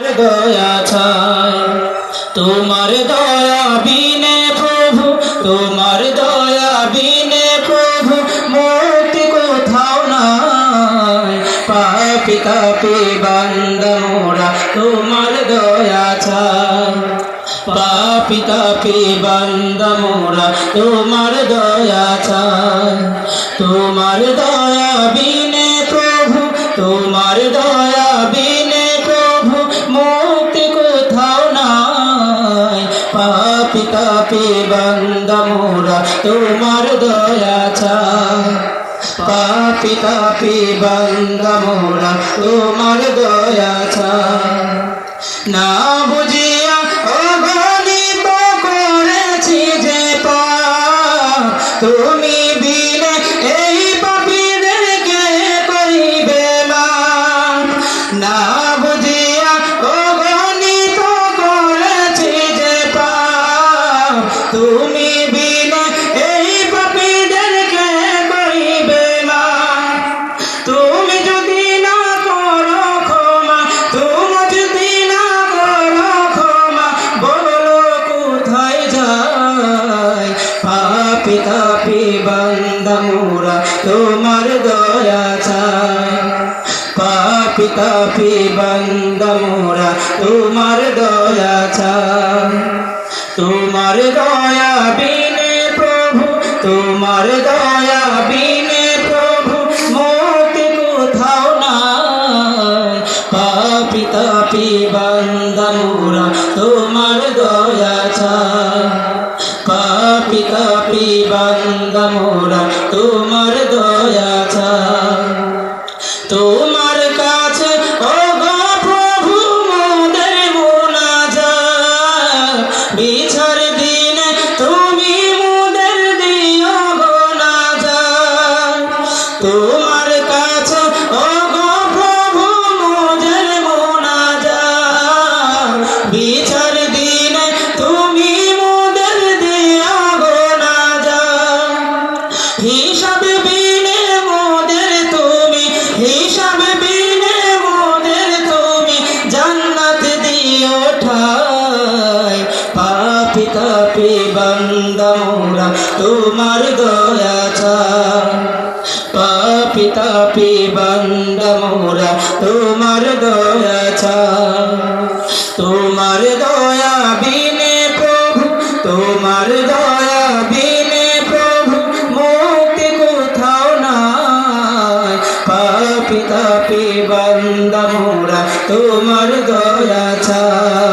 দয়া ছায়, তোমার দয়া বিনে প্রভু, তোমার দয়া বিনে প্রভু মুক্তি কোথাও নাই। পাপি কাপি বান্দা মোরা, তোমার দয়া ছায়। পাপি কাপি বান্দা মোরা, তোমার দয়া ছায়। তোমার দয়া বিনে পাপি কাপি বান্দা মোরা, তোমার দয়া চায় পিতা কাপি বান্দা মোরা, তোমার দয়া চায় না বুঝিয়া অগণিত করেছি যে পা তুমি তুমি বিনে এই পাপীদেরকে করিবে মান তুমি যদি না করো ক্ষমা, তুমি যদি না করো ক্ষমা বলো কোথায় যায়? পাপি তাপি বান্দা মোরা তোমার দয়া চায়। পাপি তাপি বান্দা মোরা তোমার দয়া চায়। তোমার দয়া বিনে প্রভু, তোমার দয়া বিনে প্রভু মুক্তি কোথাও নাই। পাপি তাপি বান্দা মোরা তোমার দয়া চায় পাপি তাপি বান্দা মোরা তোমার দয়া চায় হিসাব বিনে মোদের তুমি, হিসাব বিনে মোদের তুমি, জান্নাত দিও ঠাই পাপি তাপি বান্দা মোরা তোমার দয়া চায়। পাপি তাপি বান্দা মোরা তোমার দয়া চায়। তোমার দয়া পাপি তাপি বান্দা মোরা তোমার দয়া চায়